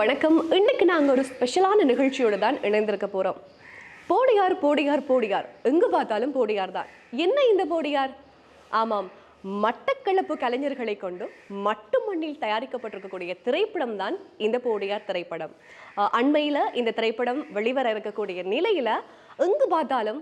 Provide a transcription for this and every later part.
வணக்கம். இன்னைக்கு நாங்கள் ஒரு ஸ்பெஷலான நிகழ்ச்சியோடு தான் இணைந்திருக்க போகிறோம் போடியார் போடியார் போடியார். எங்கு பார்த்தாலும் போடியார் தான். என்ன இந்த போடியார்? ஆமாம் மட்டக்களப்பு கலைஞர்களை கொண்டு மட்டு மண்ணில் தயாரிக்கப்பட்டிருக்கக்கூடிய திரைப்படம் தான் இந்த போடியார் திரைப்படம். அண்மையில் இந்த திரைப்படம் வெளிவர இருக்கக்கூடிய நிலையில் எங்கு பார்த்தாலும்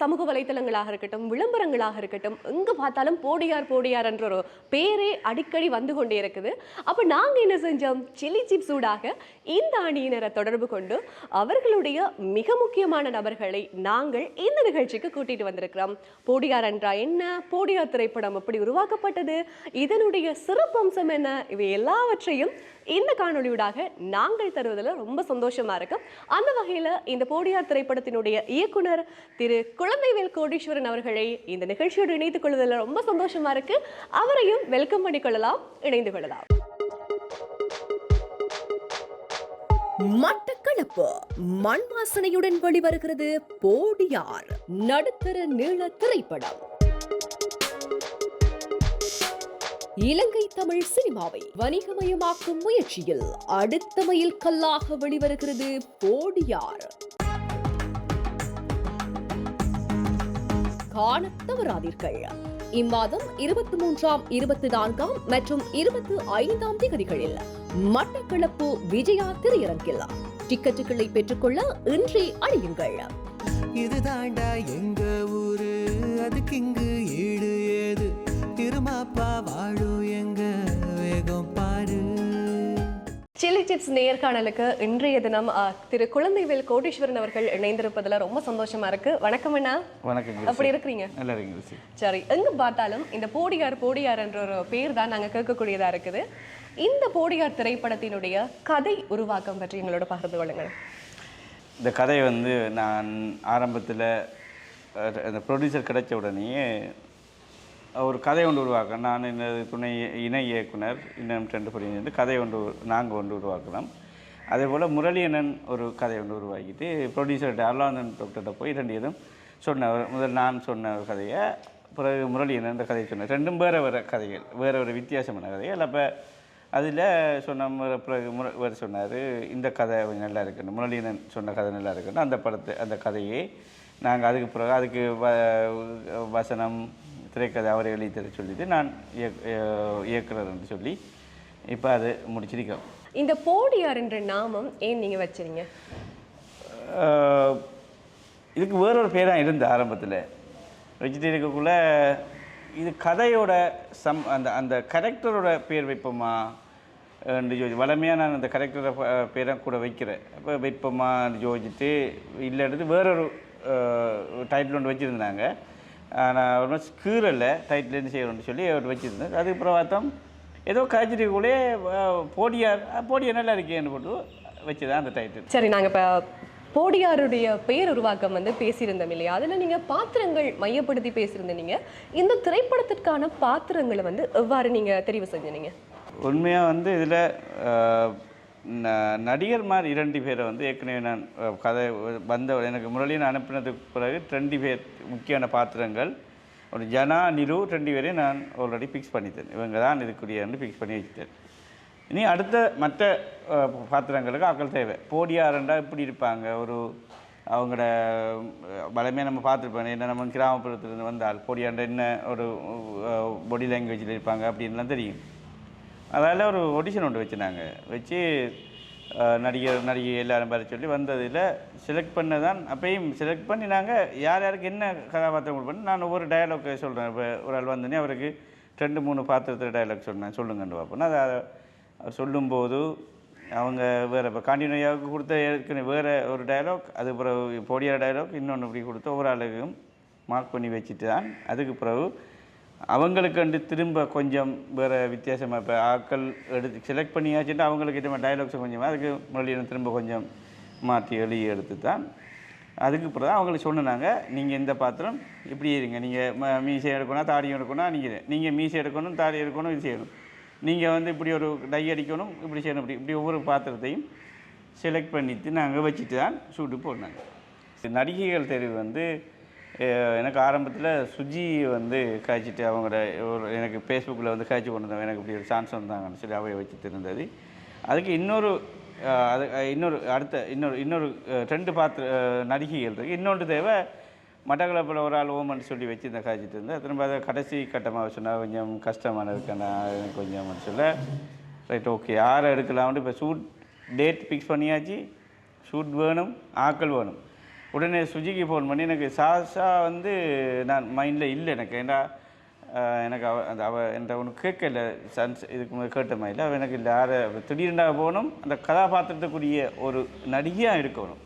சமூக வலைத்தளங்களாக இருக்கட்டும் விளம்பரங்களாக இருக்கட்டும் எங்கு பார்த்தாலும் போடியார் போடியார் என்ற ஒரு பேரே அடிக்கடி வந்து கொண்டே இருக்குது. அப்போ நாங்கள் என்ன செஞ்சோம்? சில்லி சிப்ஸ் ஊடாக இந்த அணியினரை தொடர்பு கொண்டு அவர்களுடைய மிக முக்கியமான நபர்களை நாங்கள் இந்த நிகழ்ச்சிக்கு கூட்டிட்டு வந்திருக்கிறோம். போடியார் என்றா என்ன? போடியார் திரைப்படம் எப்படி உருவாக்கப்பட்டது? இதனுடைய சிறப்பம்சம் என்ன? இவை எல்லாவற்றையும் இந்த காணொளியூடாக நாங்கள் தருவதில் ரொம்ப சந்தோஷமா இருக்கும் அந்த வகையில இந்த போடியார் திரைப்படத்தினுடைய இயக்குனர் திரு குழந்தைவேல் கோடீஸ்வரன் அவர்களை இந்த நிகழ்ச்சியோடு இணைத்துக் கொள்வதில் ரொம்ப சந்தோஷமா இருக்கு. அவரையும் வெல்கம் பண்ணிக்கொள்ளலாம் இணைந்து கொள்ளலாம். மட்டக்களப்பு மண் வாசனையுடன் வெளிவருகிறது போடியார் நடுத்தர நீள திரைப்படம். இலங்கை தமிழ் சினிமாவை வணிகமயமாக்கும் முயற்சியில் அடுத்த மைல் கல்லாக வெளிவருகிறது போடியார். காண தவறாதீர்கள். இம்மாதம் இருபத்தி மூன்றாம் இருபத்தி நான்காம் மற்றும் இருபத்தி ஐந்தாம் தேதிகளில் மட்டக்களப்பு விஜயா திரையரங்கில் டிக்கெட்டுகளை பெற்றுக்கொள்ள இன்றே அழியுங்கள் இது தாண்டா எங்க ஊரு? அதுக்கு இங்கு ஏழு சிப்ஸ் நேர்காணலுக்கு இன்றைய தினம் திரு குழந்தைவேல் கோடீஸ்வரன் அவர்கள் இணைந்திருப்பதுல ரொம்ப சந்தோஷமா இருக்கு. வணக்கம் அண்ணா. வணக்கம் அப்படி இருக்கிறீங்க? நல்லா இருக்கீங்க ரிஷி சரி எங்க பார்த்தாலும் இந்த போடியார் போடியார் என்ற ஒரு பேர் தான் நாங்க கேட்கக்கூடியதா இருக்குது. இந்த போடியார் திரைப்படத்தினுடைய கதை உருவாக்கம் பற்றி எங்களோட பகிர்ந்து கொள்ளுங்கள். இந்த கதை வந்து நான் ஆரம்பத்தில் அந்த ப்ரொடியூசர் கிடைச்ச உடனேயே ஒரு கதை ஒன்று உருவாக்க நான் இந்த துணை இணை இயக்குனர் இன்னும் ரெண்டு புரிஞ்சு வந்து கதை ஒன்று நாங்கள் ஒன்று உருவாக்கலாம். அதே போல் முரளியண்ணன் ஒரு கதை ஒன்று உருவாக்கிட்டு ப்ரொடியூசர் டர்லாந்தன் டாக்டர்கிட்ட போய் ரெண்டு இதும் சொன்னவர் முதல் நான் சொன்ன ஒரு கதையை பிறகு முரளியண்ணன் அந்த கதையை சொன்னேன் ரெண்டும் வேறு வேறு கதைகள் வேறு ஒரு வித்தியாசமான கதைகள். அப்போ அதில் சொன்ன முற பிறகு முர வேறு சொன்னார் இந்த கதை கொஞ்சம் நல்லா இருக்குன்னு முரளியனன் சொன்ன கதை நல்லா இருக்குன்னு அந்த படத்தை அந்த கதையை நாங்கள் அதுக்கு பிறகு அதுக்கு வ வசனம் திரைக்கதை அவரை எழுதி தர சொல்லிட்டு நான் இயக் இயக்குறர்னு சொல்லி இப்போ அது முடிச்சிருக்கோம். இந்த போடியார் என்ற நாமம் ஏன் நீங்க வச்சீங்க அஹ், இதுக்கு வேறொரு பேராக இருந்த ஆரம்பத்தில். வச்சுட்டு இருக்கக்குள்ள இது கதையோட சம் அந்த அந்த கரெக்டரோட பேர் வைப்போமா என்று யோசி வளமையாக நான் அந்த கரெக்டரை பேரை கூட வைக்கிறேன். அப்போ வைப்போமான்னு யோசிச்சுட்டு இல்லை எடுத்து வேறொரு டைட்டில் ஒன்று வச்சுருந்தாங்க. நான் ஒரு கீரலை டைட்டில் என்ன செய்யணும்னு சொல்லி அவர் வச்சுருந்தேன் அதுக்கப்புறம் பார்த்தோம் ஏதோ காய்ச்சிட்டுக்குள்ளே போடியார் போடியார் நல்லா இருக்கேன்னு போட்டு வச்சுதான் அந்த டைட்டில் சரி நாங்க இப்ப போடியாருடைய பெயர் உருவாக்கம் வந்து பேசியிருந்தோம் இல்லையா? அதுல நீங்க பாத்திரங்கள் மையப்படுத்தி பேசியிருந்தீங்க. இந்த திரைப்படத்திற்கான பாத்திரங்களை வந்து எவ்வாறு நீங்க தெரிவு செஞ்சீங்க? உண்மையாக வந்து இதில் நடிகர்மார் இரண்டு பேரை வந்து ஏற்கனவே நான் கதை வந்த எனக்கு முரளியில் அனுப்பினதுக்கு பிறகு ரெண்டு பேர் முக்கியமான பாத்திரங்கள் ஒரு ஜனா நிரு ரெண்டு பேரையும் நான் ஆல்ரெடி ஃபிக்ஸ் பண்ணித்தேன் இவங்க தான் இதுக்குரியன்னு ஃபிக்ஸ் பண்ணி வச்சுட்டேன். இனி அடுத்த மற்ற பாத்திரங்களுக்கு ஆக்கள் தேவை. போடியாரண்டா இப்படி இருப்பாங்க? ஒரு அவங்களோட பலமே நம்ம பார்த்துருப்போம். என்ன நம்ம கிராமப்புறத்துலேருந்து வந்தால் போடியாண்ட என்ன ஒரு பாடி லாங்குவேஜில் இருப்பாங்க அப்படின்லாம் தெரியும். அதனால் ஒரு ஒடிஷன் ஒன்று வச்சுனாங்க வச்சு நடிகர் நடிகை எல்லாரும் வர சொல்லி வந்ததில் செலக்ட் பண்ண தான் அப்பயும் செலக்ட் பண்ணி நாங்கள் யார் யாருக்கு என்ன கதாபாத்திரம் கொடுப்போம் நான் ஒவ்வொரு டயலாக் சொல்கிறேன் இப்போ ஒரு ஆள் வந்தோடனே அவருக்கு ரெண்டு மூணு பாத்திரத்தில் டயலாக் சொன்னேன் சொல்லுங்கன்னு பார்ப்போம். அதை அவர் சொல்லும்போது அவங்க வேறு இப்போ காண்டினியூவாக கொடுத்த ஏற்கனவே வேறு ஒரு டயலாக் அது பிறகு போடியார் டயலாக் இன்னொன்று இப்படி கொடுத்து ஒவ்வொரு ஆளுக்கும் மார்க் பண்ணி வச்சுட்டு தான் அதுக்கு பிறகு அவங்களுக்கு வந்து திரும்ப கொஞ்சம் வேறு வித்தியாசமாக இப்போ ஆட்கள் எடுத்து செலக்ட் பண்ணியாச்சுட்டு அவங்களுக்கு ஏற்ற மாதிரி டைலாக்ஸை கொஞ்சம் அதுக்கு மறுபடியும் திரும்ப கொஞ்சம் மாற்றி எழுதி எடுத்து தான் அதுக்கு பிறகு அவங்களுக்கு சொன்னாங்க நீங்கள் இந்த பாத்திரம் இப்படி இருங்க. நீங்கள் மீசை எடுக்கணும் தாடியும் எடுக்கணும் நீங்கள் நீங்கள் மீசை எடுக்கணும் தாடி எடுக்கணும் இது செய்யணும். நீங்கள் வந்து இப்படி ஒரு டை அடிக்கணும் இப்படி செய்யணும் இப்படி இப்படி ஒவ்வொரு பாத்திரத்தையும் செலக்ட் பண்ணிட்டு நாங்கள் வச்சுட்டு தான் ஷூட்டு போனாங்க நடிகைகள் தெரிவு வந்து எனக்கு ஆரம்பத்தில் சுஜி வந்து காய்ச்சிட்டு அவங்களோட ஒரு எனக்கு ஃபேஸ்புக்கில் வந்து காய்ச்சி கொண்டு வந்தாங்க எனக்கு இப்படி ஒரு சான்ஸ் வந்தாங்கன்னு சொல்லி அவையை வச்சுட்டு இருந்தது அதுக்கு இன்னொரு அது இன்னொரு அடுத்த இன்னொரு இன்னொரு ட்ரெண்டு ரெண்டு பாத்திர நடிகைகள் இருக்குது இன்னொன்று தேவை மட்டக்களப்பில் ஒரு ஆள் ஓமன் சொல்லி வச்சு இந்த காய்ச்சிட்டு இருந்தேன் திரும்ப அதை கடைசி கட்டமாக சொன்னால் கொஞ்சம் கஷ்டமான இருக்கேன் நான் கொஞ்சம் சொல்ல ரைட் ஓகே யாரை எடுக்கலாம்னு இப்போ ஷூட் டேட் ஃபிக்ஸ் பண்ணியாச்சு. ஷூட் வேணும் ஆக்கள் வேணும். உடனே சுஜிக்கு ஃபோன் பண்ணி எனக்கு சாசா வந்து நான் மைண்டில் இல்லை எனக்கு. ஏன்னா எனக்கு அவ அந்த அவ என்ற ஒன்று கேட்கல. சன்ஸ் இதுக்கு முதல் கேட்ட மாதிரி அவள் எனக்கு இல்லை. யாரை திடீர்னு போகணும். அந்த கதாபாத்திரத்துக்குரிய ஒரு நடிகையாக இருக்கணும்.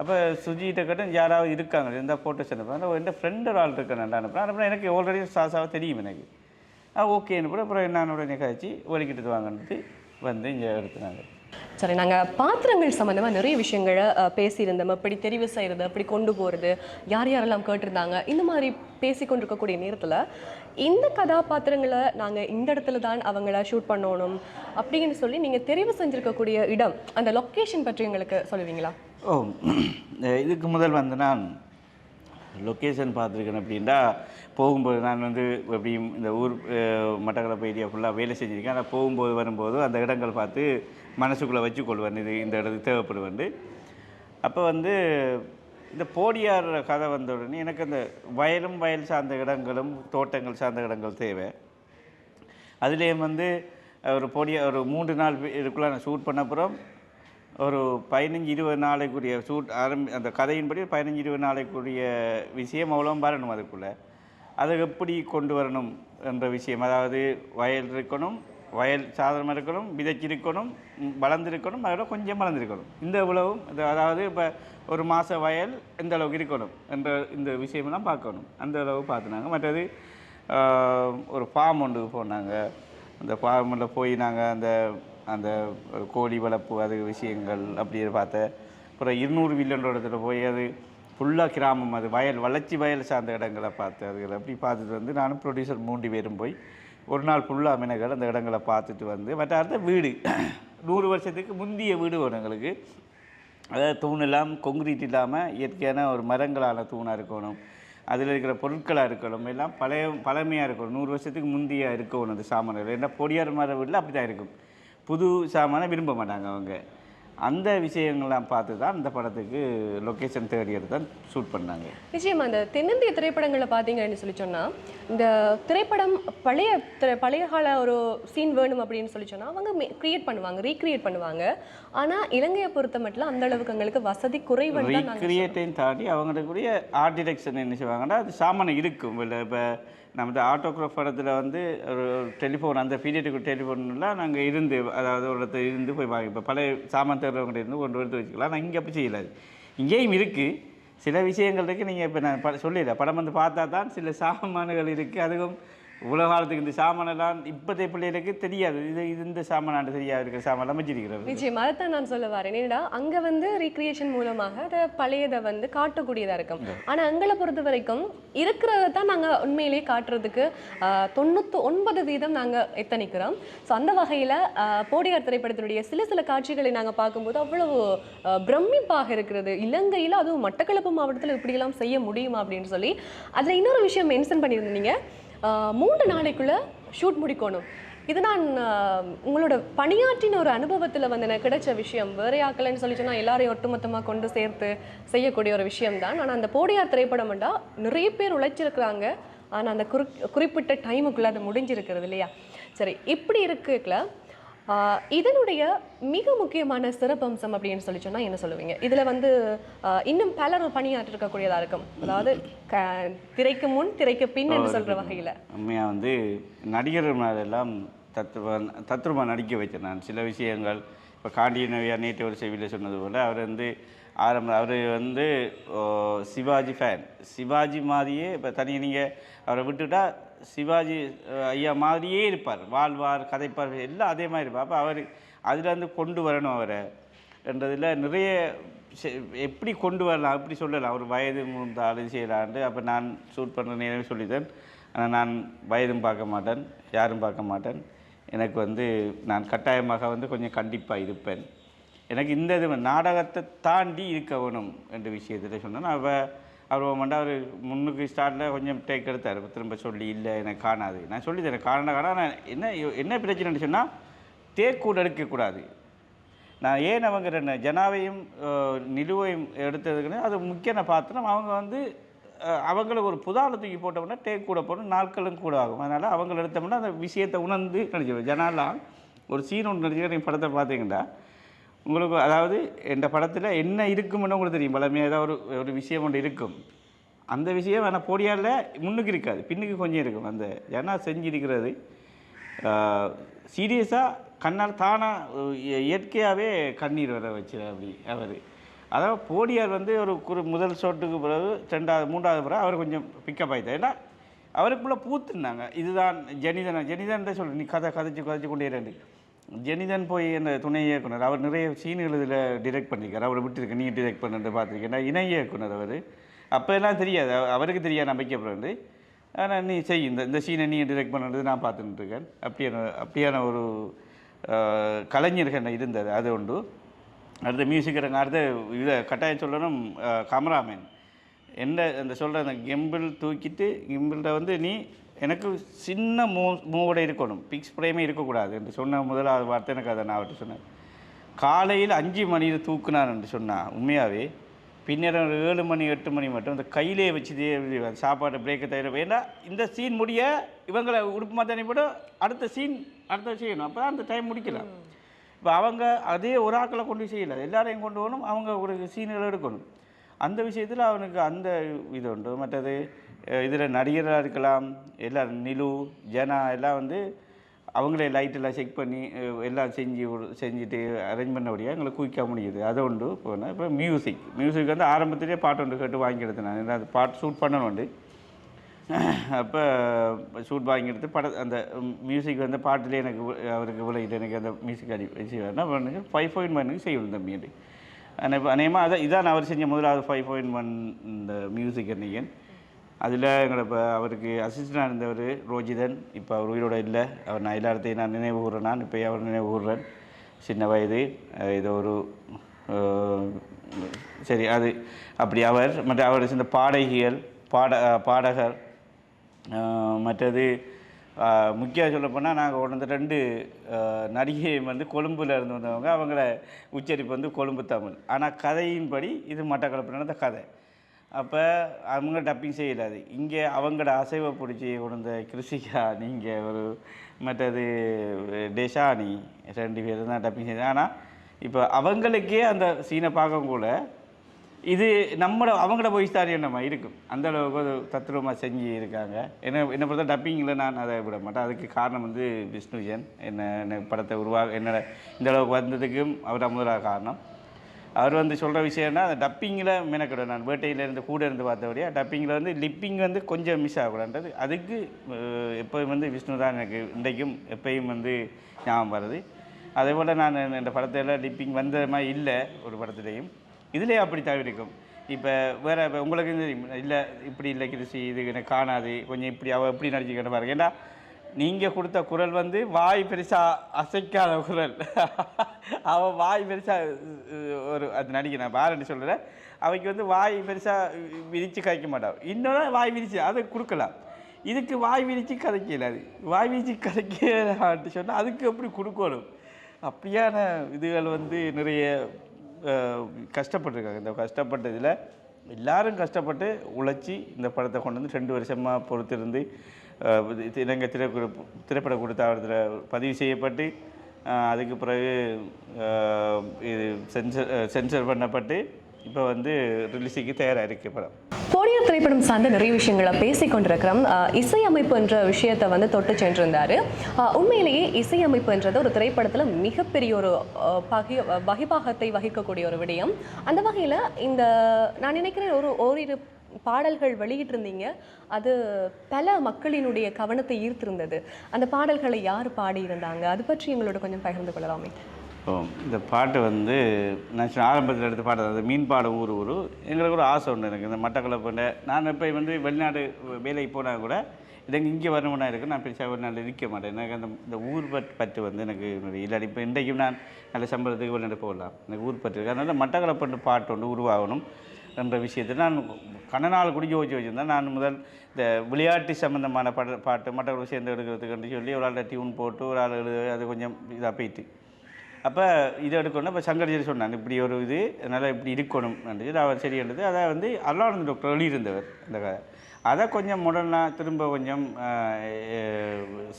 அப்போ சுஜிகிட்ட கேட்டேன் யாராவது இருக்காங்க இருந்தால் ஃபோட்டோஸ் அனுப்புறேன் என் ஃப்ரெண்டு ஒரு ஆள் இருக்கேன். நல்லா அனுப்புகிறேன் அனுப்புறேன் எனக்கு ஆல்ரெடி சாசாவை தெரியும் எனக்கு. ஆ ஓகே அனுப்புகிறேன் அப்புறம் நான் உடனே காய்ச்சி ஒலிக்கிட்டு வாங்கிட்டு வந்து இங்கே எடுத்துனாங்க. சரி நாங்கள் பாத்திரங்கள் சம்மந்தமாக நிறைய விஷயங்களை பேசியிருந்தோம். எப்படி தெரிவு செய்கிறது அப்படி கொண்டு போகிறது யார் யாரெல்லாம் கேட்டிருந்தாங்க இந்த மாதிரி பேசி கொண்டிருக்கக்கூடிய நேரத்தில் இந்த கதாபாத்திரங்களை நாங்கள் இந்த இடத்துல தான் அவங்கள ஷூட் பண்ணணும் அப்படின்னு சொல்லி நீங்கள் தெரிவு செஞ்சுருக்கக்கூடிய இடம் அந்த லொக்கேஷன் பற்றி எங்களுக்கு சொல்லுவீங்களா? ஓ இதுக்கு முதல் வந்து நான் லொக்கேஷன் பார்த்துருக்கேன் அப்படின்னா போகும்போது நான் வந்து எப்படியும் இந்த ஊர் மட்டக்களப்பு ஏரியா ஃபுல்லாக வேலை செஞ்சுருக்கேன். ஆனால் போகும்போது வரும்போது அந்த இடங்கள் பார்த்து மனசுக்குள்ளே வச்சு கொள்வேன் இது இந்த இடத்துக்கு தேவைப்படுவேன் அப்போ வந்து இந்த போடியார் கதை வந்த உடனே எனக்கு அந்த வயலும் வயல் சார்ந்த இடங்களும் தோட்டங்கள் சார்ந்த இடங்கள் தேவை. அதுலேயும் வந்து ஒரு பொடிய ஒரு மூன்று நாள் இதுக்குள்ளே நான் ஷூட் பண்ண அப்புறம் ஒரு பதினஞ்சு இருபது நாளைக்குரிய ஷூட் ஆரம்பி அந்த கதையின்படி பதினஞ்சு இருபது நாளைக்குரிய விஷயம் அவ்வளோ வரணும் அதுக்குள்ளே. அதை எப்படி கொண்டு வரணும் என்ற விஷயம் அதாவது வயல் இருக்கணும் வயல் சாதனமாக இருக்கணும் விதைச்சிருக்கணும் வளர்ந்துருக்கணும் அதோட கொஞ்சம் வளர்ந்துருக்கணும். இந்த இவ்வளவும் அதாவது இப்போ ஒரு மாத வயல் எந்த அளவுக்கு இருக்கணும் என்ற இந்த விஷயமெல்லாம் பார்க்கணும். அந்த அளவு பார்த்துனாங்க. மற்றது ஒரு ஃபார்ம் ஒன்று போனாங்க. அந்த ஃபார்மில் போய் நாங்கள் அந்த அந்த கோழி வளர்ப்பு அது விஷயங்கள் அப்படி பார்த்தேன் அப்புறம் இருநூறு மில்லியன் இடத்துல போய் அது ஃபுல்லாக கிராமம் அது வயல் வளர்ச்சி வயல் சார்ந்த இடங்களை பார்த்து அதுகளை அப்படி பார்த்துட்டு வந்து நானும் ப்ரொடியூசர் மூன்று பேரும் போய் ஒரு நாள் ஃபுல்லாக மினகள் அந்த இடங்களை பார்த்துட்டு வந்து மற்ற அடுத்த வீடு நூறு வருஷத்துக்கு முந்தைய வீடு வரும் எங்களுக்கு. அதாவது தூண் இல்லாமல் கொங்கிரீட் இல்லாமல் இயற்கையான ஒரு மரங்களான தூணாக இருக்கணும். அதில் இருக்கிற பொருட்களாக இருக்கணும். எல்லாம் பழைய பழமையாக இருக்கணும். நூறு வருஷத்துக்கு முந்தைய இருக்கணும் அந்த சாமான்கள். ஏன்னா பொடியார் மர வீட்டில் அப்படி தான் இருக்கும். புது சாமானை விரும்ப மாட்டாங்க அவங்க. அந்த விஷயங்கள்லாம் பார்த்து தான் இந்த படத்துக்கு லொக்கேஷன் தேடி எடுத்து தான் ஷூட் பண்ணாங்க. நிச்சயமா அந்த தென்னிந்திய திரைப்படங்களை பார்த்தீங்கன்னு சொல்லி சொன்னா இந்த திரைப்படம் பழைய பழைய கால ஒரு சீன் வேணும் அப்படின்னு சொல்லி சொன்னா அவங்க கிரியேட் பண்ணுவாங்க ரீக்ரியேட் பண்ணுவாங்க. ஆனா இலங்கையை பொறுத்த மட்டும் அந்த அளவுக்கு எங்களுக்கு வசதி நாங்க ரீக்ரியேட்டையும் தாண்டி அவங்களுக்குரிய ஆர்ட் டிரெக்ஷன் என்ன செய்வாங்கன்னா அது சாமான் இருக்கும். இப்போ நமது ஆட்டோகிராஃப் படத்தில் வந்து ஒரு டெலிஃபோன் அந்த பீரியடுக்கு டெலிஃபோன்லாம் நாங்கள் இருந்து அதாவது ஒரு இடத்துல இருந்து போய் வாங்க இப்போ பழைய சாமான் தேடுறவங்க இருந்து கொண்டு எடுத்து வச்சுக்கலாம். நான் இங்கே அப்படி செய்யலாது இங்கேயும் இருக்குது சில விஷயங்கள் இருக்குது நீங்கள் இப்போ நான் ப சொல்லிடுறேன். படம் வந்து பார்த்தா தான் சில சாமான்கள் இருக்குது அதுவும் உலக காலத்துக்கு இந்த சாமானெல்லாம் இப்போதைய பிள்ளைகளுக்கு தெரியாது. இது இது இந்த சாமானாண்டு தெரியாது இருக்கிற சாமான்லாம் வச்சிருக்கிறது நிச்சயமா அதைத்தான் நான் சொல்ல வரேன். ஏன்னா அங்க வந்து ரீக்ரியேஷன் மூலமாக அதை பழையதை வந்து காட்டக்கூடியதா இருக்கும். ஆனா எங்களை பொறுத்த வரைக்கும் இருக்கிறத தான் நாங்க உண்மையிலேயே காட்டுறதுக்கு தொண்ணூத்து ஒன்பது வீதம் நாங்க எத்தனிக்கிறோம். ஸோ அந்த வகையில போடியார் திரைப்படத்தினுடைய சில சில காட்சிகளை நாங்க பார்க்கும்போது அவ்வளவு பிரமிப்பாக இருக்கிறது. இலங்கையில அதுவும் மட்டக்களப்பு மாவட்டத்தில் இப்படியெல்லாம் செய்ய முடியுமா அப்படின்னு சொல்லி அதுல இன்னொரு விஷயம் மென்ஷன் பண்ணியிருந்தீங்க. மூன்று நாளைக்குள்ளே ஷூட் முடிக்கணும். இது நான் உங்களோட பணியாற்றின ஒரு அனுபவத்தில் வந்து எனக்கு கிடைச்ச விஷயம். வேற ஆக்கலைன்னு சொல்லி சொன்னால் எல்லாரையும் ஒட்டுமொத்தமாக கொண்டு சேர்த்து செய்யக்கூடிய ஒரு விஷயம் தான் ஆனால் அந்த போடியார் திரைப்படம் நிறைய பேர் உழைச்சிருக்கிறாங்க. ஆனால் அந்த குறி குறிப்பிட்ட டைமுக்குள்ளே அது முடிஞ்சிருக்கிறது இல்லையா? சரி இப்படி இருக்குல இதனுடைய மிக முக்கியமான சிறப்பம்சம் அப்படின்னு சொல்லி சொன்னா என்ன சொல்லுவீங்க? இதுல வந்து இன்னும் பலர் பணியாற்றி இருக்கக்கூடியதா இருக்கும். அதாவது க- திரைக்கு முன் திரைக்கு பின் என்று சொல்ற வகையில. உண்மையாக வந்து நடிகர்கள் மேலெல்லாம் தத்துவ தத்ரூபமாக நடிக்க வைத்தேன் நான். சில விஷயங்கள் இப்போ காண்டியனவியா நேற்று ஒரு செவியில் சொன்னது போல் அவர் வந்து ஆரம்ப அவர் வந்து சிவாஜி ஃபேன் சிவாஜி மாதிரியே இப்போ தனியாக நீங்கள் அவரை விட்டுட்டா சிவாஜி ஐயா மாதிரியே இருப்பார். வாழ்வார் கதைப்பார் எல்லாம் அதே மாதிரி இருப்பார். அப்போ அவர் அதுலேருந்து கொண்டு வரணும் அவரை என்றதில் நிறைய செ- எப்படி கொண்டு வரலாம் அப்படி சொல்லலாம். அவர் வயது மூந்த செய்யலான்ட்டு அப்போ நான் ஷூட் பண்ணுற நேரமே சொல்லித்தேன் ஆனால் நான் வயதும் பார்க்க மாட்டேன் யாரும் பார்க்க மாட்டேன். எனக்கு வந்து நான் கட்டாயமாக வந்து கொஞ்சம் கண்டிப்பாக இருப்பேன். எனக்கு இந்த இது நாடகத்தை தாண்டி இருக்க வேணும் என்ற விஷயத்தில் சொன்னேன். அவள் அவர் மண்டா அவர் முன்னுக்கு ஸ்டார்டில் கொஞ்சம் டேக் எடுத்தார். திரும்ப சொல்லி இல்லை எனக்கு காணாது. நான் சொல்லி தரேன் காரணம் காரணம் நான் என்ன என்ன பிரச்சனைன்னு சொன்னால் டேக் கூட எடுக்கக்கூடாது நான் ஏன் அவங்க ஜனாவையும் நிலுவையும் எடுத்ததுக்குன்னு அது முக்கிய பாத்திரம். அவங்க வந்து அவங்களை ஒரு புதால தூக்கி போட்டோம்னா டேக் கூட போடணும் நாட்களும் கூட ஆகும். அதனால் அவங்கள எடுத்தோம்னா அந்த விஷயத்தை உணர்ந்து நினச்சிடுவோம் ஜனாலாம் ஒரு சீன் ஒன்று நடிச்சிக்கிற படத்தை பார்த்தீங்கன்னா உங்களுக்கு அதாவது இந்த படத்தில் என்ன இருக்கும்னு உங்களுக்கு தெரியும். பழமையாக ஏதாவது ஒரு ஒரு விஷயம் ஒன்று இருக்கும். அந்த விஷயம் ஆனால் போடியால முன்னுக்கு இருக்காது. பின்னுக்கு கொஞ்சம் இருக்கும். அந்த ஏன்னா செஞ்சிருக்கிறது சீரியஸாக கண்ணால் தானாக இயற்கையாகவே கண்ணீர் வர வச்சிரு அப்படி அவர். அதாவது போடியார் வந்து ஒரு குறு முதல் ஷோட்டுக்கு பிறகு ரெண்டாவது மூன்றாவது பிறகு அவர் கொஞ்சம் பிக்கப் ஆகிட்டார் ஏன்னா அவருக்குள்ளே பூத்துனாங்க இதுதான் ஜெனிதன் ஜெனிதன் தான் சொல்கிறேன் நீ கதை கதைச்சு கதைச்சு கொண்டே இருந்து ஜெனிதன் போய் அந்த துணை இயக்குனர் அவர் நிறைய சீன்கள் இதில் டிரெக்ட் பண்ணியிருக்காரு அவரை விட்டுருக்க நீங்கள் டிரெக்ட் பண்ணுறது பார்த்துருக்கேன் இணை இயக்குனர் அவர். அப்போ எல்லாம் தெரியாது. அவருக்கு தெரியாது நம்பிக்கை ஆனால் நீ செய் இந்த இந்த சீனை நீ டிரெக்ட் பண்ணுறது நான் பார்த்துட்டு இருக்கேன். அப்படியான அப்படியான ஒரு கலைஞர்கள் இருந்தது. அது உண்டு. அடுத்த மியூசிக் அடுத்த இதை கட்டாயம் சொல்லணும் கமராமேன் என்ன அந்த சொல்கிற அந்த கிம்பிள் தூக்கிட்டு கிம்பிள்கிட்ட வந்து நீ எனக்கு சின்ன மூ மூவோட இருக்கணும். பிக்ஸ் பிரேமே இருக்கக்கூடாது என்று சொன்ன முதலாவது வார்த்தை எனக்கு அதை நான் அவர்கிட்ட சொன்னேன். காலையில் அஞ்சு மணியில் தூக்குனார் என்று சொன்னா உண்மையாகவே பின்னர் ஒரு ஏழு மணி எட்டு மணி மட்டும் அந்த கையிலே வச்சுதே சாப்பாடு பிரேக்கை தவிர ஏன்னா இந்த சீன் முடிய இவங்களை உடுப்பு மாத்தானி போட்டு அடுத்த சீன் அடுத்த செய்யணும். அப்போ தான் அந்த டைம் முடிக்கலாம். இப்போ அவங்க அதே ஒரு ஆக்களை கொண்டு செய்யல. எல்லாரையும் கொண்டு போகணும் அவங்க ஒரு சீன்களை எடுக்கணும். அந்த விஷயத்தில் அவனுக்கு அந்த இது உண்டு. மற்றது இதில் நடிகராக இருக்கலாம் எல்லாம் நிலு ஜனா எல்லாம் வந்து அவங்களே லைட்டெல்லாம் செக் பண்ணி எல்லாம் செஞ்சு செஞ்சுட்டு அரேஞ்ச் பண்ணபடியாக எங்களை குயிக்காக முடியுது. அது உண்டு. போனால் இப்போ மியூசிக் மியூசிக் வந்து ஆரம்பத்திலே பாட்டு ஒன்று கேட்டு வாங்கி எடுத்தேன் நான். அது பாட்டு ஷூட் பண்ணணும் அப்போ ஷூட் வாங்கி எடுத்து பட அந்த மியூசிக் வந்து பாட்டிலே எனக்கு அவருக்கு விளையிட்டு எனக்கு அந்த மியூசிக் அடி செய்வார்னா பண்ணுங்க? ஃபைவ் பாயிண்ட் பண்ணுங்க செய்யணும் தம்பி அப்படி அநேகமாக அதான் இதான் அவர் செஞ்ச முதலாவது ஃபைவ் பாயிண்ட் ஒன் இந்த மியூசிக் அன்னைக்கன் அதில் எங்களோட இப்போ அவருக்கு அசிஸ்டண்டாக இருந்தவர் ரோஜிதன். இப்போ அவர் உயிரோட இல்லை. அவர் நான் எல்லாத்தையும் நான் நினைவு கூறுறேன் நான் இப்போ அவர் நினைவு கூறுறேன் சின்ன வயது இது ஒரு சரி அது அப்படி அவர் மற்ற அவர் சேர்ந்த பாடகிகள் பாட பாடகர் மற்றது முக்கியம் சொல்லப்போனால் நாங்கள் உடனே ரெண்டு அஹ், நடிகை வந்து கொழும்புல இருந்து வந்தவங்க. அவங்கள உச்சரிப்பு வந்து கொழும்பு தமிழ். ஆனால் கதையின்படி இது மட்டக்களப்பு நடந்த கதை. அப்போ அவங்க டப்பிங் செய்யலாது இங்கே அவங்களோட அசைவை பிடிச்சி உணர்ந்த கிருஷிகா நீங்கள் ஒரு மற்றது டெஷானி ரெண்டு பேர் தான் டப்பிங் செய்யுது ஆனால் இப்போ அவங்களுக்கே அந்த சீனை பார்க்கக்குள்ள இது நம்மளோட அவங்களோட வாய்ஸ் தான் நம்ம இருக்கும். அந்த அளவுக்கு ஒரு தத்ரூபமாக செஞ்சு இருக்காங்க. என்ன என்னை பொறுத்த டப்பிங்கில் நான் அதை விட மாட்டேன். அதுக்கு காரணம் வந்து விஷ்ணுஜன் என்ன என்ன படத்தை உருவாக என்னோட இந்த அளவுக்கு வந்ததுக்கும் அவர் தான் முதலாக காரணம். அவர் வந்து சொல்கிற விஷயம்னா அந்த டப்பிங்கில் மெனக்கிடும் நான் வேட்டையில் இருந்து கூட இருந்து பார்த்தபடியா டப்பிங்கில் வந்து லிப்பிங் வந்து கொஞ்சம் மிஸ் ஆகக்கூடாது அதுக்கு எப்போயும் வந்து விஷ்ணு தான் எனக்கு இன்றைக்கும் எப்பயும் வந்து ஞாபகம் வருது. அதே போல் நான் இந்த படத்தில் லிப்பிங் வந்த மாதிரி இல்லை ஒரு படத்துலேயும். இதுலேயே அப்படி தவிர்க்கும். இப்போ வேறு இப்போ உங்களுக்கு தெரியும் இல்லை இப்படி இல்லை கிருஷி இது எனக்கு காணாது. கொஞ்சம் இப்படி அவள் எப்படி நடிச்சுக்கிட்ட பாருங்க ஏன்னா நீங்கள் கொடுத்த குரல் வந்து வாய் பெருசாக அசைக்காத குரல். அவள் வாய் பெருசாக ஒரு அது நடிக்க நான் பாருன்னு சொல்கிறேன் அவைக்கு வந்து வாய் பெருசாக விரித்து கதைக்க மாட்டாள் இன்னொரு வாய் விரிச்சு அதை கொடுக்கலாம். இதுக்கு வாய் விரித்து கதைக்கல அது வாய் விரித்து கதைக்கலான்ட்டு சொன்னால் அதுக்கு எப்படி கொடுக்கணும்? அப்படியான இதுகள் வந்து நிறைய கஷ்டப்பட்டிருக்காங்க. இந்த கஷ்டப்பட்டதில் எல்லாரும் கஷ்டப்பட்டு உழைச்சி இந்த படத்தை கொண்டு வந்து ரெண்டு வருஷமாக பொறுத்திருந்து அஹ், திரைக்கு இலங்கை திரைப்பட திரைப்பட கூட்டத்தாவரத்தில் பதிவு செய்யப்பட்டு அதுக்கு பிறகு இது சென்சர் சென்சர் பண்ணப்பட்டு இப்போ வந்து ரிலீஸுக்கு தயாராக இருக்கு படம் போடியார் திரைப்படம் சார்ந்த நிறைய விஷயங்களை பேசிக்கொண்டிருக்கிறோம். இசையமைப்பு என்ற விஷயத்தை வந்து தொட்டு சென்றிருந்தாரு. உண்மையிலேயே இசையமைப்புன்றது ஒரு திரைப்படத்தில் மிகப்பெரிய ஒரு பகி வகிபாகத்தை வகிக்கக்கூடிய ஒரு விடயம். அந்த வகையில் இந்த நான் நினைக்கிறேன் ஒரு ஓரிரு பாடல்கள் வெளியிட்டிருந்தீங்க. அது பல மக்களினுடைய கவனத்தை ஈர்த்திருந்தது. அந்த பாடல்களை யார் பாடியிருந்தாங்க? அது பற்றி எங்களோட கொஞ்சம் பகிர்ந்து கொள்ளலாமே. இப்போ இந்த பாட்டு வந்து நான் சொன்ன ஆரம்பத்தில் எடுத்த பாட்டு அதாவது மீன் பாடம் ஊர் ஊர். எங்களுக்கு ஒரு ஆசை ஒன்று எனக்கு இந்த மட்டக்களப்புண்ட நான் இப்போ வந்து வெளிநாடு வேலைக்கு போனால் கூட எனக்கு இங்கே வரணும்னா இருக்குது நான் பெருசாக ஒரு நாள் நிற்க மாட்டேன். எனக்கு அந்த இந்த ஊர் பற்று வந்து எனக்கு இல்லை இல்லாடி இப்போ இன்றைக்கும் நான் நல்ல சம்பளத்துக்கு வெளிநாடு போகலாம். எனக்கு ஊர் பற்று இருக்குது அதனால் மட்டக்களப்புண்டு பாட்டு ஒன்று உருவாகணும் என்ற விஷயத்தை நான் கன நாள் கூட யோசிச்சு வச்சுருந்தேன் நான் முதல் இந்த விளையாட்டு சம்மந்தமான பாட்டு பாட்டு மற்றவர்கள் சேர்ந்து எடுக்கிறதுக்கு சொல்லி ஒரு ஆள் டியூன் போட்டு ஒரு ஆள் எழுது அது கொஞ்சம் இதாக போயிட்டு. அப்போ இதை எடுக்கணும் இப்போ சங்கர்ஜி சொன்னாங்க இப்படி ஒரு இது அதனால் இப்படி இருக்கணும் அவர் சரி என்றது அதை வந்து அல்லானந்த டாக்டர் எழுதியிருந்தவர் அந்த கதை அதை கொஞ்சம் முடனாக திரும்ப கொஞ்சம்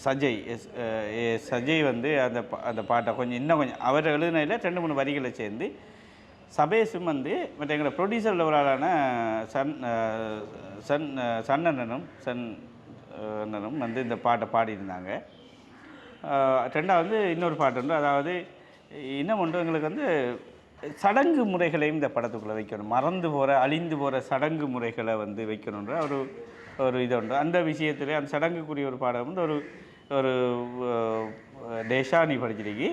சஜய் எஸ் சஜய் வந்து அந்த பா- அந்த பாட்டை கொஞ்சம் இன்னும் கொஞ்சம் அவர் எழுதினதில் ரெண்டு மூணு வரிகளை சேர்ந்து சபேஷும் வந்து மற்ற எங்களோட ஒரு ஆளான சன் சன் சன் அண்ணனும் சன் அண்ணனும் வந்து இந்த பாட்டை பாடியிருந்தாங்க. ரெண்டாவது இன்னொரு பாட்டு உண்டு. அதாவது இன்னும் ஒன்று எங்களுக்கு வந்து சடங்கு முறைகளையும் இந்த படத்துக்குள்ளே வைக்கணும். மறந்து போகிற அழிந்து போகிற சடங்கு முறைகளை வந்து வைக்கணுன்ற ஒரு ஒரு இது உண்டு அந்த விஷயத்தில் அந்த சடங்குக்குரிய ஒரு பாடம் வந்து ஒரு ஒரு அஹ், டேஷானி படிச்சிருக்கி.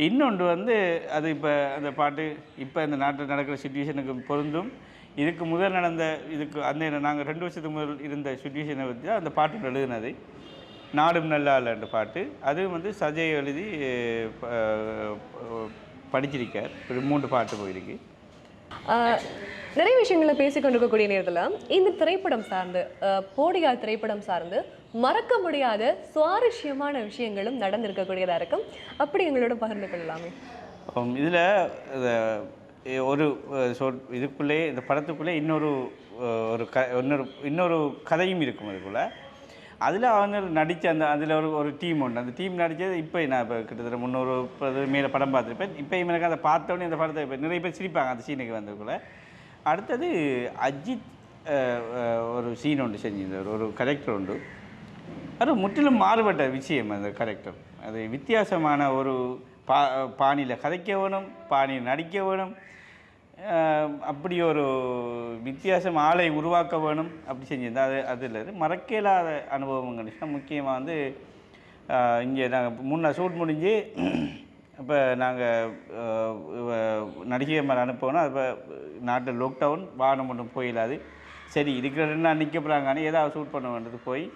இன்னொன்று வந்து அது இப்போ அந்த பாட்டு இப்போ இந்த நாட்டில் நடக்கிற சுச்சுவேஷனுக்கு பொருந்தும். இதுக்கு முதல் நடந்த இதுக்கு அந்த நாங்கள் ரெண்டு வருஷத்துக்கு முதல் இருந்த சுச்சுவேஷனை வச்சு அந்த பாட்டு எழுதினது. நாடும் நல்லால் என்ற பாட்டு. அதுவும் வந்து சஜய் எழுதி படிச்சிருக்கார். ஒரு மூன்று பாட்டு போயிருக்கு. நிறைய விஷயங்களை பேசிக் கொண்டிருக்கக்கூடிய நேரத்தில் இந்த திரைப்படம் சார்ந்து ஆஹ், போடியார் திரைப்படம் சார்ந்து மறக்க முடியாத சுவாரஸ்யமான விஷயங்களும் நடந்திருக்கக்கூடியதா இருக்கும். அப்படி எங்களோட பகிர்ந்து கொள்ளலாமே. இதில் ஒரு சொல் இதுக்குள்ளே இந்த படத்துக்குள்ளே இன்னொரு ஒரு க இன்னொரு இன்னொரு கதையும் இருக்கும் அதுக்குள்ளே. அதில் அவங்க நடித்த அந்த அதில் ஒரு ஒரு டீம் உண்டு. அந்த டீம் நடித்தது இப்போ நான் இப்போ கிட்டத்தட்ட முந்நூறு முப்பது மேலே படம் பார்த்துருப்பேன் இப்போ எனக்கு அதை பார்த்தோன்னே அந்த படத்தை இப்போ நிறைய பேர் சிரிப்பாங்க அந்த சீனுக்கு வந்ததுக்குள்ளே. அடுத்தது அஜித் ஒரு சீன் ஒன்று செஞ்சிருந்தார். ஒரு கரெக்டர் உண்டு. அது முற்றிலும் மாறுபட்ட விஷயம் அந்த கரெக்டர் அது வித்தியாசமான ஒரு பா பாணியில் கதைக்க வேணும் பாணியில் நடிக்க வேணும். அப்படி ஒரு வித்தியாசம் ஆளை உருவாக்க வேணும் அப்படி செஞ்சிருந்தா அது அதில் மறக்க மறக்க அனுபவம் அனுபவங்கள்னா முக்கியமாக வந்து இங்கே நாங்கள் முன்னே ஷூட் முடிஞ்சு இப்போ நாங்கள் நடிகை மாதிரி அனுப்பணும் அப்போ நாட்டில் லாக்டவுன் வாகனம் ஒன்றும் போயிடாது. சரி இருக்கிற ரெண்டு நாள் நிற்க போகிறாங்க ஏதாவது ஷூட் பண்ண வேண்டியது போய்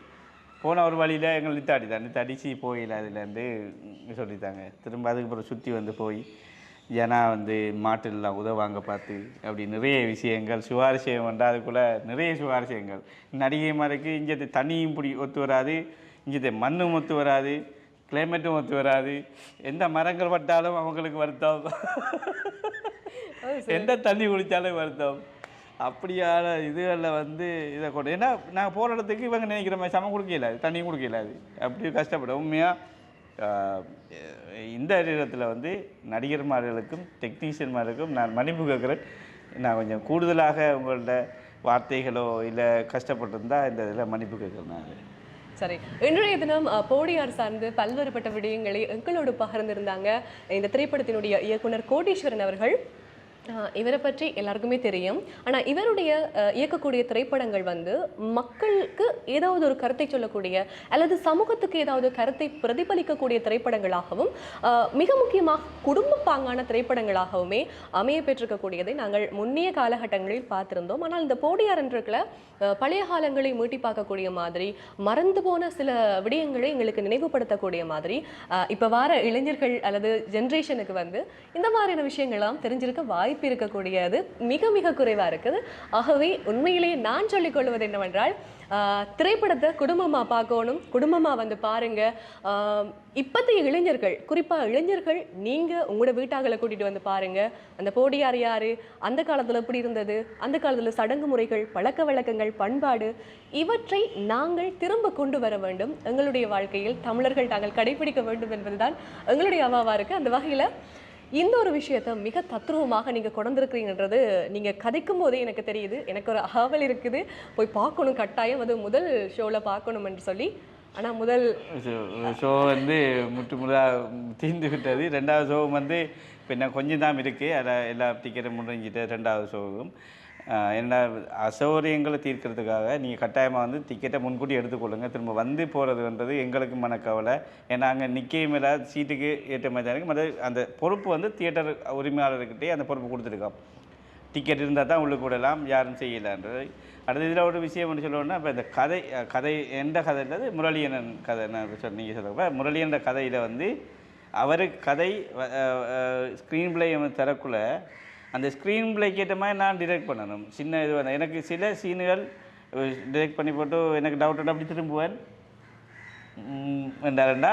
போன ஒரு வழியில் எங்களை நித்தாடி தான் நித்தாடிச்சு போயில அதுலேருந்து சொல்லித்தாங்க திரும்ப அதுக்கப்புறம் சுற்றி வந்து போய் ஜனா வந்து மாட்டுலாம் உதவாங்க பார்த்து அப்படி நிறைய விஷயங்கள் சுவாரஸ்யம் வந்து அதுக்குள்ளே நிறைய சுவாரஸ்யங்கள். நடிகை மாதிரிக்கு இங்கே தண்ணியும் பிடி ஒத்து வராது இங்கே மண்ணும் ஒத்து வராது கிளைமேட்டும் ஒத்து வராது. எந்த மரங்கள் பட்டாலும் அவங்களுக்கு வருத்தம். எந்த தண்ணி குடித்தாலும் வருத்தம். அப்படியான இதுகளில் வந்து இதை கொண்டு ஏன்னா நான் போகிற இடத்துக்கு இவங்க நினைக்கிற மாதிரி சமம் கொடுக்கல தண்ணியும் கொடுக்கல அது. அப்படி கஷ்டப்படும். உண்மையாக இந்த நேரத்தில் வந்து நடிகர்மார்களுக்கும் டெக்னீஷியன்மார்களுக்கும் நான் மன்னிப்பு கேட்குறேன். நான் கொஞ்சம் கூடுதலாக உங்கள்ட்ட வார்த்தைகளோ இல்லை கஷ்டப்பட்டிருந்தா இந்த இதில் மன்னிப்பு கேட்குறேன் நான். சரி. இன்றைய தினம் போடியார் சார்ந்து பல்வேறுபட்ட விடயங்களை எங்களோடு பகிர்ந்திருந்தாங்க. இந்த திரைப்படத்தினுடைய இயக்குனர் கோடீஸ்வரன் அவர்கள். இவரை பற்றி எல்லாருக்குமே தெரியும். ஆனால் இவருடைய இயக்கக்கூடிய திரைப்படங்கள் வந்து மக்களுக்கு ஏதாவது ஒரு கருத்தை சொல்லக்கூடிய அல்லது சமூகத்துக்கு ஏதாவது கருத்தை பிரதிபலிக்கக்கூடிய திரைப்படங்களாகவும் மிக முக்கியமாக குடும்ப பாங்கான திரைப்படங்களாகவுமே அமைய பெற்றிருக்கக்கூடியதை நாங்கள் முன்னைய காலகட்டங்களில் பார்த்திருந்தோம். ஆனால் இந்த போடியார் என்றிருக்கல பழைய காலங்களை மீட்டி பார்க்கக்கூடிய மாதிரி மறந்து போன சில விடயங்களை எங்களுக்கு நினைவுபடுத்தக்கூடிய மாதிரி இப்போ வார இளைஞர்கள் அல்லது ஜென்ரேஷனுக்கு வந்து இந்த மாதிரியான விஷயங்கள்லாம் தெரிஞ்சிருக்க வாய்ப்பு இருக்கக்கூடியது. மிக மிக குறைவாக இருக்குது. ஆகவே உண்மையிலேயே நான் சொல்லிக் கொள்வது என்னவென்றால் திரைப்படத்தை குடும்பமாக பார்க்கணும். குடும்பமாக வந்து பாருங்க. இப்பத்தைய இளைஞர்கள் குறிப்பாக இளைஞர்கள் நீங்கள் உங்களோட வீட்டாகளை கூட்டிகிட்டு வந்து பாருங்க. அந்த போடியார் யார்? அந்த காலத்தில் எப்படி இருந்தது? அந்த காலத்தில் சடங்கு முறைகள் பழக்க வழக்கங்கள் பண்பாடு இவற்றை நாங்கள் திரும்ப கொண்டு வர வேண்டும். எங்களுடைய வாழ்க்கையில் தமிழர்கள் தாங்கள் கடைபிடிக்க வேண்டும் என்பதுதான் எங்களுடைய அவாவா இருக்குது அந்த வகையில் இந்த ஒரு விஷயத்தை மிக தத்ரூபமாக நீங்கள் கொண்டிருக்கிறீங்கன்றது நீங்கள் கதைக்கும் போதே எனக்கு தெரியுது. எனக்கு ஒரு ஆவல் இருக்குது. போய் பார்க்கணும் கட்டாயம். அது முதல் ஷோவில் பார்க்கணும் என்று சொல்லி. ஆனால் முதல் ஷோ வந்து முற்று முதலாக தீர்ந்து விட்டது. ரெண்டாவது ஷோவும் வந்து இப்போ என்ன கொஞ்சம் தான் இருக்குது அதில் எல்லா டிக்கெட்டும் முடிஞ்சிட்டு ரெண்டாவது ஷோவும். என்ன அசௌகரியங்களை தீர்க்கிறதுக்காக நீங்கள் கட்டாயமாக வந்து டிக்கெட்டை முன்கூட்டி எடுத்துக்கொள்ளுங்க. திரும்ப வந்து போகிறதுன்றது எங்களுக்கு மனக்கவலை. ஏன்னா அங்கே நிற்கவும் இல்லாத சீட்டுக்கு ஏற்ற மாதிரி தான் இருக்குது மற்ற அந்த பொறுப்பு வந்து தியேட்டர் உரிமையாளர்கிட்டே அந்த பொறுப்பு கொடுத்துருக்கோம். டிக்கெட் இருந்தால் தான் உள்ளுக்கு விடலாம். யாரும் செய்யலான்றது. அடுத்த இதில் ஒரு விஷயம் ஒன்று சொல்லணும்னா இப்போ இந்த கதை கதை எந்த கதைன்றது முரளியனன் கதை நான் சொல் நீங்கள் சொல்லுங்க முரளியன்ற கதையில் வந்து அவர் கதை ஸ்க்ரீன் பிளே தரக்குள்ள அந்த ஸ்க்ரீன் பிளேக்கு ஏற்ற மாதிரி நான் டிரெக்ட் பண்ணணும். சின்ன இது வந்து எனக்கு சில சீனுகள் டிரெக்ட் பண்ணி போட்டு எனக்கு டவுட் அப்படி திரும்புவேன். ரெண்டா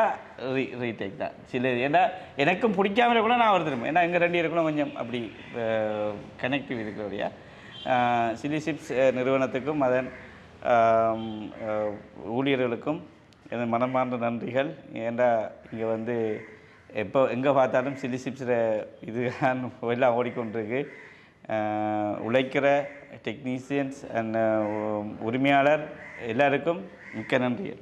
ரீ ரீடேக் தான். சில ஏன்னா எனக்கும் பிடிக்காமல் கூட நான் அவர் திரும்ப ஏன்னா எங்கள் ரெண்டு இருக்கணும் கொஞ்சம் அப்படி கனெக்டிவ் இருக்கிறபடியா சிலிசிப்ஸ் நிறுவனத்துக்கும் அதன் ஊழியர்களுக்கும் எனது மனமார்ந்த நன்றிகள். ஏண்டா இங்கே வந்து எப்போ எங்கே பார்த்தாலும் சிலிசிப்ஸில் இதுதான் எல்லாம் ஓடிக்கொண்டிருக்கு. உழைக்கிற டெக்னீசியன்ஸ் அண்ட் உரிமையாளர் எல்லாருக்கும் மிக்க நன்றிகள்.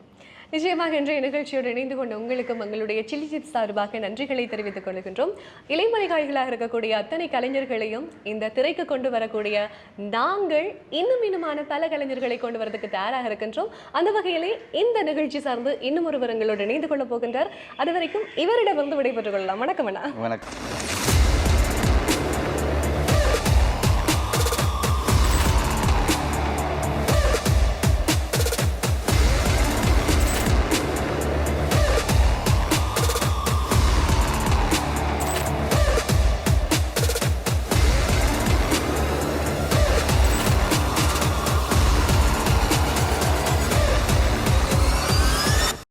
நிச்சயமாக இன்றைய நிகழ்ச்சியோடு இணைந்து கொண்ட உங்களுக்கும் எங்களுடைய சில்லி சிப்ஸ் சார்பாக நன்றிகளை தெரிவித்துக் கொள்கின்றோம். இளைமறைகாய்களாக இருக்கக்கூடிய அத்தனை கலைஞர்களையும் இந்த திரைக்கு கொண்டு வரக்கூடிய நாங்கள் இன்னும் இன்னுமான பல கலைஞர்களை கொண்டு வரதுக்கு தயாராக இருக்கின்றோம். அந்த வகையிலே இந்த நிகழ்ச்சி சார்ந்து இன்னும் ஒருவர் எங்களோடு இணைந்து கொள்ள போகின்றார். அது வரைக்கும் இவரிடமிருந்து விடைபெற்றுக் கொள்ளலாம். வணக்கம் அண்ணா. வணக்கம்.